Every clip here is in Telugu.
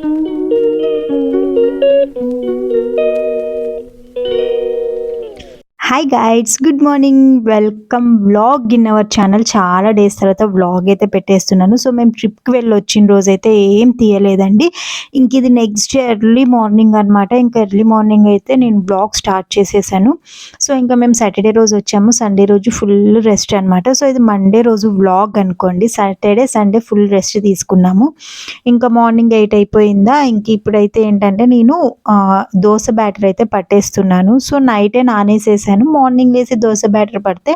Thank you. Hi guys good morning welcome vlog in our channel చాలా డేస్ తర్వాత వ్లాగ్ అయితే పెట్టేస్తున్నాను సో మేము ట్రిప్కి వెళ్ళి వచ్చిన రోజైతే ఏం తీయలేదండి ఇంక ఇది నెక్స్ట్ డే ఎర్లీ మార్నింగ్ అనమాట ఇంకా ఎర్లీ మార్నింగ్ అయితే నేను బ్లాగ్ స్టార్ట్ చేసేసాను సో ఇంకా మేము సాటర్డే రోజు వచ్చాము సండే రోజు ఫుల్ రెస్ట్ అనమాట సో ఇది మండే రోజు వ్లాగ్ అనుకోండి సాటర్డే సండే ఫుల్ రెస్ట్ తీసుకున్నాము ఇంకా మార్నింగ్ ఎయిట్ అయిపోయిందా ఇంక ఇప్పుడైతే ఏంటంటే నేను దోశ బ్యాటర్ అయితే పట్టేస్తున్నాను సో నైటే నానేసేసాను మార్నింగ్ లేసి దోశ బ్యాటర్ పడితే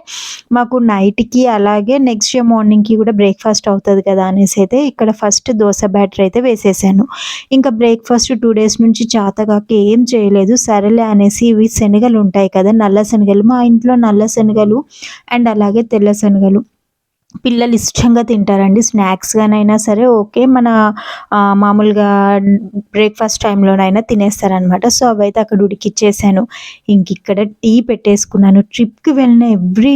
మాకు నైట్కి అలాగే నెక్స్ట్ డే మార్నింగ్కి కూడా బ్రేక్ఫాస్ట్ అవుతుంది కదా అనేసి అయితే ఇక్కడ ఫస్ట్ దోశ బ్యాటర్ అయితే వేసేసాను. ఇంకా బ్రేక్ఫాస్ట్ టూ డేస్ నుంచి చాతగాక ఏం చేయలేదు. సరేలే అనేసి ఇవి శనగలు ఉంటాయి కదా నల్ల శనగలు మా ఇంట్లో నల్ల శనగలు అండ్ అలాగే తెల్ల శనగలు. పిల్లలు ఇష్టంగా తింటారండి. స్నాక్స్గానైనా సరే ఓకే. మన మామూలుగా బ్రేక్ఫాస్ట్ టైంలోనైనా తినేస్తారనమాట సో అవైతే అక్కడ ఉడికిచ్చేసాను. ఇంక ఇక్కడ టీ పెట్టేసుకున్నాను. ట్రిప్కి వెళ్ళిన ఎవ్రీ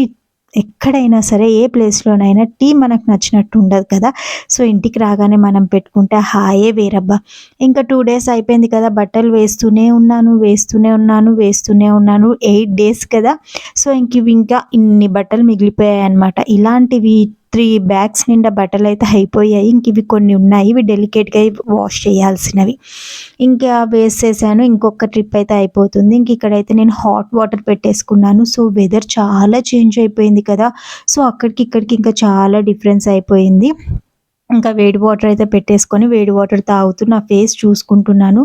ఎక్కడైనా సరే ఏ ప్లేస్లోనైనా టీ మనకు నచ్చినట్టు ఉండదు కదా. సో ఇంటికి రాగానే మనం పెట్టుకుంటే హాయే వేరబ్బా. ఇంకా టూ డేస్ అయిపోయింది కదా బట్టలు వేస్తూనే ఉన్నాను వేస్తూనే ఉన్నాను వేస్తూనే ఉన్నాను ఎయిట్ డేస్ కదా. సో ఇంక ఇవి ఇంకా ఇన్ని బట్టలు మిగిలిపోయాయి అనమాట ఇలాంటివి త్రీ బ్యాగ్స్ నిండా బట్టలు అయితే అయిపోయాయి. ఇంక ఇవి కొన్ని ఉన్నాయి. ఇవి డెలికేట్గా వాష్ చేయాల్సినవి. ఇంకా వేసేసాను. ఇంకొక ట్రిప్ అయితే అయిపోతుంది. ఇంక ఇక్కడైతే నేను హాట్ వాటర్ పెట్టేసుకున్నాను. సో వెదర్ చాలా చేంజ్ అయిపోయింది కదా. సో అక్కడికి ఇక్కడికి ఇంకా చాలా డిఫరెన్స్ అయిపోయింది. ఇంకా వేడి వాటర్ అయితే పెట్టేసుకొని వేడి వాటర్ తాగుతూ నా ఫేస్ చూసుకుంటున్నాను.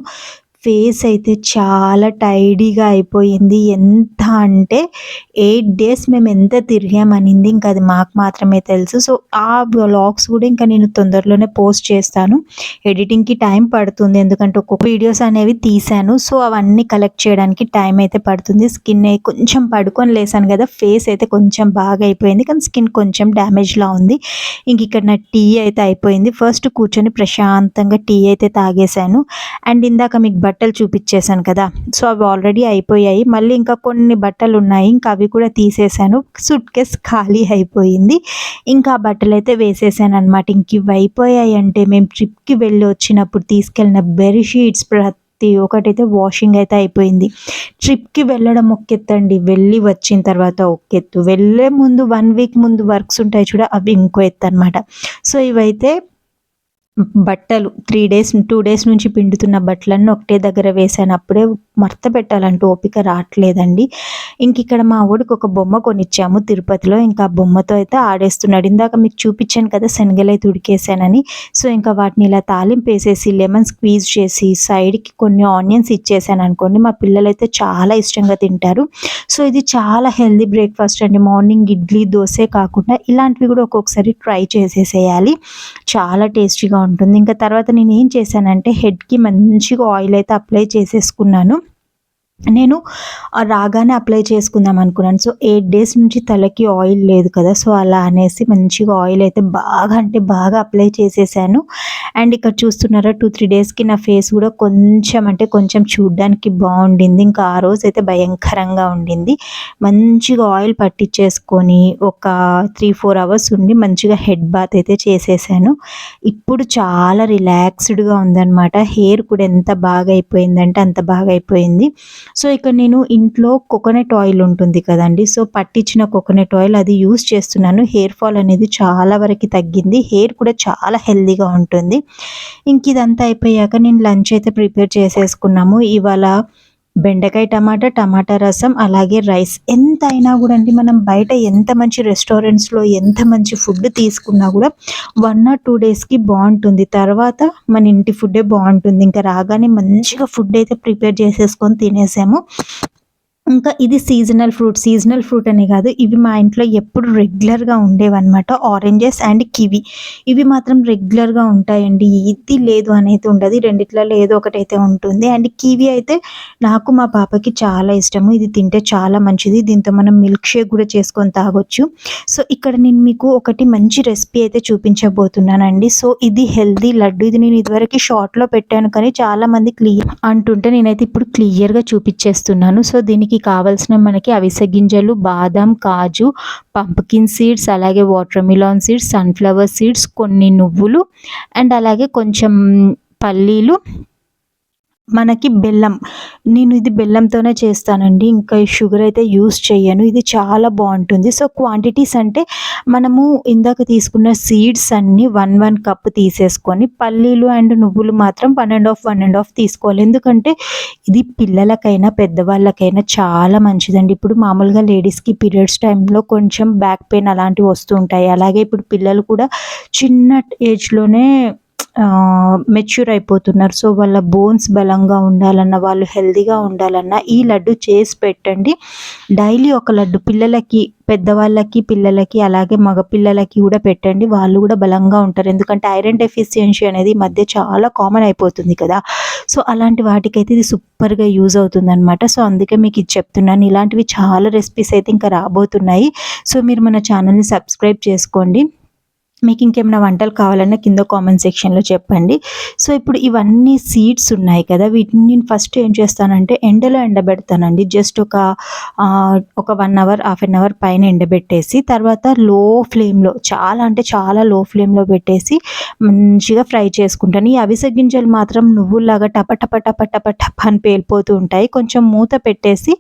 ఫేస్ అయితే చాలా టైడీగా అయిపోయింది. ఎంత అంటే ఎయిట్ డేస్ మేము ఎంత తిరిగామనింది ఇంకా అది మాకు మాత్రమే తెలుసు. సో ఆ వ్లాగ్స్ కూడా ఇంకా నేను తొందరలోనే పోస్ట్ చేస్తాను. ఎడిటింగ్కి టైం పడుతుంది. ఎందుకంటే ఒక్కొక్క వీడియోస్ అనేవి తీసాను సో అవన్నీ కలెక్ట్ చేయడానికి టైం అయితే పడుతుంది. స్కిన్ కొంచెం పడుకొని లేసాను కదా ఫేస్ అయితే కొంచెం బాగా అయిపోయింది. కానీ స్కిన్ కొంచెం డ్యామేజ్లా ఉంది. ఇంక ఇక్కడ నా టీ అయితే అయిపోయింది. ఫస్ట్ కూర్చొని ప్రశాంతంగా టీ అయితే తాగేశాను. అండ్ ఇందాక మీకు బట్టలు చూపించేశాను కదా. సో అవి ఆల్రెడీ అయిపోయాయి. మళ్ళీ ఇంకా కొన్ని బట్టలు ఉన్నాయి. ఇంకా అవి కూడా తీసేశాను. సూట్ కేస్ ఖాళీ అయిపోయింది. ఇంకా ఆ బట్టలు అయితే వేసేసాను అనమాట ఇంక ఇవి అయిపోయాయి అంటే మేము ట్రిప్కి వెళ్ళి వచ్చినప్పుడు తీసుకెళ్ళిన బెడ్షీట్స్ ప్రతి ఒక్కటైతే వాషింగ్ అయితే అయిపోయింది. ట్రిప్కి వెళ్ళడం ఒక్కెత్తండి వెళ్ళి వచ్చిన తర్వాత ఒక్కెత్తు వెళ్ళే ముందు వన్ వీక్ ముందు వర్క్స్ ఉంటాయి చూడ అవి ఇంకో ఎత్తు అనమాట సో ఇవైతే బట్టలు త్రీ డేస్ టూ డేస్ నుంచి పిండుతున్న బట్టలన్నీ ఒకటే దగ్గర వేసాను అప్పుడే మర్త పెట్టాలంటూ ఓపిక రావట్లేదండి. ఇంక ఇక్కడ మా ఊడికి ఒక బొమ్మ కొనిచ్చాము తిరుపతిలో. ఇంకా ఆ బొమ్మతో అయితే ఆడేస్తున్నాడు. ఇందాక మీకు చూపించాను కదా శనగలు అయితే ఉడికేసానని సో ఇంకా వాటిని ఇలా తాలింపు వేసేసి లెమన్ స్క్వీజ్ చేసి సైడ్కి కొన్ని ఆనియన్స్ ఇచ్చేసాను అనుకోండి మా పిల్లలు అయితే చాలా ఇష్టంగా తింటారు. సో ఇది చాలా హెల్దీ బ్రేక్ఫాస్ట్ అండి. మార్నింగ్ ఇడ్లీ దోశ కాకుండా ఇలాంటివి కూడా ఒక్కొక్కసారి ట్రై చేసేసేయాలి. చాలా టేస్టీగా ఉంటుంది ఇంకా తర్వాత నేను ఏం చేశానంటే హెడ్కి మంచిగా ఆయిల్ అయితే అప్లై చేసేసుకున్నాను. నేను ఆ రాగానే అప్లై చేసుకుందాం అనుకున్నాను. సో ఎయిట్ డేస్ నుంచి తలకి ఆయిల్ లేదు కదా. సో అలా అనేసి మంచిగా ఆయిల్ అయితే బాగా అంటే బాగా అప్లై చేసేసాను. అండ్ ఇక్కడ చూస్తున్నారా టూ త్రీ డేస్కి నా ఫేస్ కూడా కొంచెం అంటే కొంచెం చూడడానికి బాగుండింది. ఇంకా ఆ రోజు అయితే భయంకరంగా ఉండింది. మంచిగా ఆయిల్ పట్టించేసుకొని ఒక త్రీ ఫోర్ అవర్స్ ఉండి మంచిగా హెడ్ బాత్ అయితే చేసేసాను. ఇప్పుడు చాలా రిలాక్స్డ్గా ఉందన్నమాట. హెయిర్ కూడా ఎంత బాగా అయిపోయిందంటే అంత బాగా అయిపోయింది. సో ఇక్కడ నేను ఇంట్లో కోకోనట్ ఆయిల్ ఉంటుంది కదండి. సో పట్టించిన కోకోనట్ ఆయిల్ అది యూస్ చేస్తున్నాను. హెయిర్ ఫాల్ అనేది చాలా వరకు తగ్గింది. హెయిర్ కూడా చాలా హెల్దీగా ఉంటుంది. ఇంక ఇదంతా అయిపోయాక నేను లంచ్ అయితే ప్రిపేర్ చేసేసుకున్నాము. ఇవాళ బెండకాయ టమాటా టమాటా రసం అలాగే రైస్. ఎంత అయినా కూడా అండి మనం బయట ఎంత మంచి రెస్టారెంట్స్లో ఎంత మంచి ఫుడ్ తీసుకున్నా కూడా వన్ ఆర్ టూ డేస్కి బాగుంటుంది. తర్వాత మన ఇంటి ఫుడ్డే బాగుంటుంది. ఇంకా రాగానే మంచిగా ఫుడ్ అయితే ప్రిపేర్ చేసేసుకొని తినేసాము. ఇంకా ఇది సీజనల్ ఫ్రూట్ సీజనల్ ఫ్రూట్ అనే కాదు ఇవి మా ఇంట్లో ఎప్పుడు రెగ్యులర్గా ఉండేవన్నమాట. ఆరెంజెస్ అండ్ కివి ఇవి మాత్రం రెగ్యులర్గా ఉంటాయండి. ఇది లేదు అనేది ఉండదు. రెండిట్లలో ఏదో ఒకటైతే ఉంటుంది. అండ్ కివి అయితే నాకు మా పాపకి చాలా ఇష్టము. ఇది తింటే చాలా మంచిది. దీంతో మనం మిల్క్ షేక్ కూడా చేసుకొని తాగొచ్చు. సో ఇక్కడ నేను మీకు ఒకటి మంచి రెసిపీ అయితే చూపించబోతున్నానండి. సో ఇది హెల్దీ లడ్డు. ఇది నేను ఇదివరకు షార్ట్లో పెట్టాను కానీ చాలా మంది క్లియర్ అంటుంటే నేనైతే ఇప్పుడు క్లియర్గా చూపించేస్తున్నాను. సో దీనికి కావాల్సిన మనకి అవిసె గింజలు బాదం కాజు పంప్కిన్ సీడ్స్ అలాగే watermelon seeds sunflower seeds కొన్ని నువ్వులు అండ్ అలాగే కొంచెం పల్లీలు మనకి బెల్లం. నేను ఇది బెల్లంతోనే చేస్తానండి. ఇంకా ఈ షుగర్ అయితే యూస్ చేయను ఇది చాలా బాగుంటుంది. సో క్వాంటిటీస్ అంటే మనము ఇందాక తీసుకున్న సీడ్స్ అన్నీ వన్ వన్ కప్ తీసేసుకొని పల్లీలు అండ్ నువ్వులు మాత్రం one and half one and half తీసుకోవాలి. ఎందుకంటే ఇది పిల్లలకైనా పెద్దవాళ్ళకైనా చాలా మంచిదండి. ఇప్పుడు మామూలుగా లేడీస్కి పీరియడ్స్ టైంలో కొంచెం బ్యాక్ పెయిన్ అలాంటివి వస్తూ ఉంటాయి. అలాగే ఇప్పుడు పిల్లలు కూడా చిన్న ఏజ్లోనే మెచ్యూర్ అయిపోతున్నారు. సో వాళ్ళ బోన్స్ బలంగా ఉండాలన్నా వాళ్ళు హెల్దీగా ఉండాలన్నా ఈ లడ్డు చేసి పెట్టండి. డైలీ ఒక లడ్డు పిల్లలకి పెద్దవాళ్ళకి పిల్లలకి అలాగే మగపిల్లలకి కూడా పెట్టండి. వాళ్ళు కూడా బలంగా ఉంటారు. ఎందుకంటే ఐరన్ డెఫిషియన్సీ అనేది మధ్య చాలా కామన్ అయిపోతుంది కదా. సో అలాంటి వాటికైతే ఇది సూపర్గా యూజ్ అవుతుంది అనమాట సో అందుకే మీకు ఇది చెప్తున్నాను. ఇలాంటివి చాలా రెసిపీస్ అయితే ఇంకా రాబోతున్నాయి. సో మీరు మన ఛానల్ని సబ్స్క్రైబ్ చేసుకోండి. మీకు ఇంకేమైనా వంటలు కావాలన్నా కింద కామెంట్ సెక్షన్లో చెప్పండి. సో ఇప్పుడు ఇవన్నీ సీడ్స్ ఉన్నాయి కదా వీటిని నేను ఫస్ట్ ఏం చేస్తానంటే ఎండలో ఎండబెడతానండి. జస్ట్ ఒక ఒక one hour half an hour పైన ఎండబెట్టేసి తర్వాత లో ఫ్లేమ్లో చాలా అంటే చాలా లో ఫ్లేమ్లో పెట్టేసి మంచిగా ఫ్రై చేసుకుంటాను. ఈ అవిసె గింజలు మాత్రం నువ్వులాగా టప టప టప టప టప అని పేలిపోతూ ఉంటాయి. కొంచెం మూత పెట్టేసి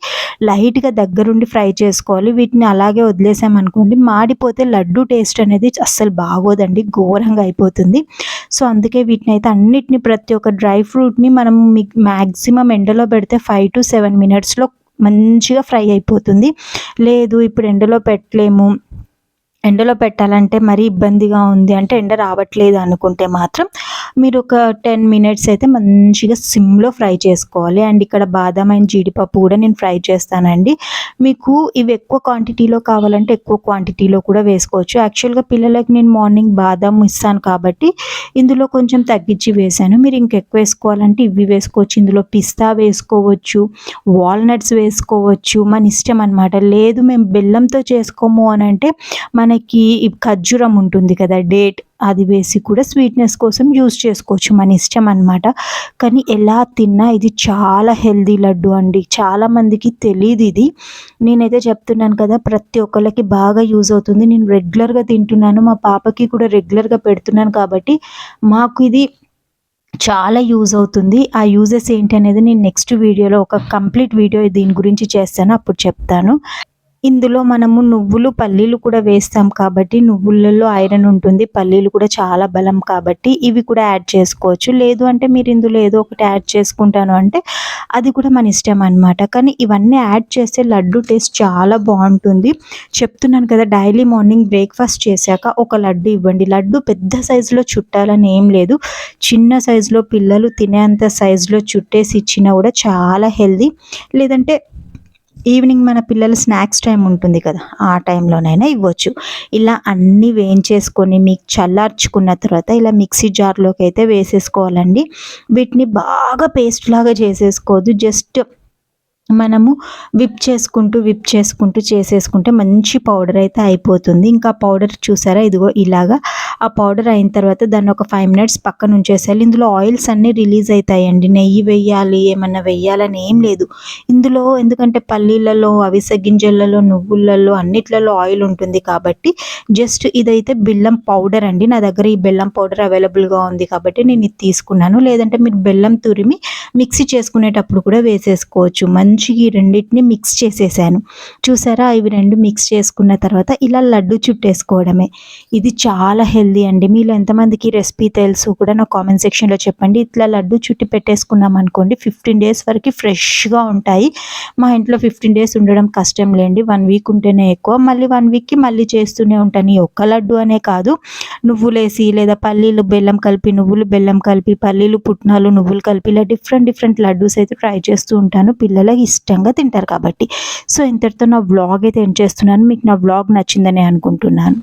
లైట్గా దగ్గరుండి ఫ్రై చేసుకోవాలి. వీటిని అలాగే వదిలేసామనుకోండి మాడిపోతే లడ్డు టేస్ట్ అనేది అస్సలు బాగా బాగోదండి ఘోరంగా అయిపోతుంది. సో అందుకే వీటిని అయితే అన్నిటిని ప్రతి ఒక్క డ్రై ఫ్రూట్ని మనం మీకు మ్యాక్సిమం ఎండలో పెడితే ఫైవ్ టు సెవెన్ మినిట్స్లో మంచిగా ఫ్రై అయిపోతుంది. లేదు ఇప్పుడు ఎండలో పెట్టలేము. ఎండలో పెట్టాలంటే మరీ ఇబ్బందిగా ఉంది అంటే ఎండ రావట్లేదు అనుకుంటే మాత్రం మీరు ఒక టెన్ మినిట్స్ అయితే మంచిగా సిమ్లో ఫ్రై చేసుకోవాలి. అండ్ ఇక్కడ బాదం అండ్ జీడిపప్పు కూడా నేను ఫ్రై చేస్తానండి. మీకు ఇవి ఎక్కువ క్వాంటిటీలో కావాలంటే ఎక్కువ క్వాంటిటీలో కూడా వేసుకోవచ్చు. యాక్చువల్గా పిల్లలకి నేను మార్నింగ్ బాదం ఇస్తాను కాబట్టి ఇందులో కొంచెం తగ్గించి వేసాను మీరు ఇంకెక్కువ వేసుకోవాలంటే ఇవి వేసుకోవచ్చు. ఇందులో పిస్తా వేసుకోవచ్చు వాల్నట్స్ వేసుకోవచ్చు. మన ఇష్టం అనమాట లేదు మేము బెల్లంతో చేసుకోము అని అంటే మనకి ఖర్జూరం ఉంటుంది కదా డేట్ అది వేసి కూడా స్వీట్నెస్ కోసం యూస్ చేసుకోవచ్చు మన ఇష్టం అనమాట కానీ ఎలా తిన్నా ఇది చాలా హెల్దీ లడ్డు అండి. చాలామందికి తెలియదు ఇది. నేనైతే చెప్తున్నాను కదా ప్రతి ఒక్కళ్ళకి బాగా యూజ్ అవుతుంది. నేను రెగ్యులర్గా తింటున్నాను మా పాపకి కూడా రెగ్యులర్గా పెడుతున్నాను కాబట్టి మాకు ఇది చాలా యూజ్ అవుతుంది. ఆ యూజెస్ ఏంటి అనేది నేను నెక్స్ట్ వీడియోలో ఒక కంప్లీట్ వీడియో దీని గురించి చేస్తాను అప్పుడు చెప్తాను. ఇందులో మనము నువ్వులు పల్లీలు కూడా వేస్తాం కాబట్టి నువ్వులలో ఐరన్ ఉంటుంది పల్లీలు కూడా చాలా బలం కాబట్టి ఇవి కూడా యాడ్ చేసుకోవచ్చు. లేదు అంటే మీరు ఇందులో ఏదో ఒకటి యాడ్ చేసుకుంటాను అంటే అది కూడా మన ఇష్టం అనమాట కానీ ఇవన్నీ యాడ్ చేస్తే లడ్డు టేస్ట్ చాలా బాగుంటుంది. చెప్తున్నాను కదా డైలీ మార్నింగ్ బ్రేక్ఫాస్ట్ చేశాక ఒక లడ్డు ఇవ్వండి. లడ్డు పెద్ద సైజులో చుట్టాలని ఏం లేదు. చిన్న సైజులో పిల్లలు తినేంత సైజులో చుట్టేసి ఇచ్చినా కూడా చాలా హెల్దీ. లేదంటే ఈవినింగ్ మన పిల్లల స్నాక్స్ టైం ఉంటుంది కదా ఆ టైంలోనైనా ఇవ్వచ్చు. ఇలా అన్నీ వేయించేసుకొని మీకు చల్లార్చుకున్న తర్వాత ఇలా మిక్సీ జార్లోకి అయితే వేసేసుకోవాలండి. వీటిని బాగా పేస్ట్ లాగా చేసేసుకోవద్దు. జస్ట్ మనము విప్ చేసుకుంటూ విప్ చేసుకుంటూ చేసేసుకుంటే మంచి పౌడర్ అయితే అయిపోతుంది. ఇంకా పౌడర్ చూసారా? ఇదిగో ఇలాగా ఆ పౌడర్ అయిన తర్వాత దాన్ని ఒక ఫైవ్ మినిట్స్ పక్కన ఉంచేసేయాలి. ఇందులో ఆయిల్స్ అన్నీ రిలీజ్ అవుతాయండి నెయ్యి వేయాలి ఏమన్నా వేయాలని ఏం లేదు. ఇందులో ఎందుకంటే పల్లీలలో అవిసె గింజలలో నువ్వులలో అన్నిట్లలో ఆయిల్ ఉంటుంది కాబట్టి జస్ట్ ఇదైతే బెల్లం పౌడర్ అండి. నా దగ్గర ఈ బెల్లం పౌడర్ అవైలబుల్గా ఉంది కాబట్టి నేను ఇది తీసుకున్నాను. లేదంటే మీరు బెల్లం తురిమి మిక్సీ చేసుకునేటప్పుడు కూడా వేసేసుకోవచ్చు. మంచిగా ఈ రెండింటిని మిక్స్ చేసేసాను. చూసారా? ఇవి రెండు మిక్స్ చేసుకున్న తర్వాత ఇలా లడ్డు చుట్టేసుకోవడమే. ఇది చాలా హెల్త్ హెల్దీ అండి. మీలో ఎంతమందికి రెసిపీ తెలుసు కూడా నా కామెంట్ సెక్షన్లో చెప్పండి. ఇట్లా లడ్డు చుట్టి పెట్టేసుకున్నాం అనుకోండి ఫిఫ్టీన్ డేస్ వరకు ఫ్రెష్గా ఉంటాయి. మా ఇంట్లో ఫిఫ్టీన్ డేస్ ఉండడం కష్టం లేండి. వన్ వీక్ ఉంటేనే ఎక్కువ. మళ్ళీ వన్ వీక్కి మళ్ళీ చేస్తూనే ఉంటాను ఈ ఒక్క లడ్డు అనే కాదు. నువ్వులేసి లేదా పల్లీలు బెల్లం కలిపి నువ్వులు బెల్లం కలిపి పల్లీలు పుట్నాలు నువ్వులు కలిపి ఇలా డిఫరెంట్ డిఫరెంట్ లడ్డూస్ అయితే ట్రై చేస్తూ ఉంటాను. పిల్లలకి ఇష్టంగా తింటారు కాబట్టి. సో ఇంతటితో నా వ్లాగ్ అయితే ఎండ్ చేస్తున్నాను. మీకు నా వ్లాగ్ నచ్చిందని అనుకుంటున్నాను.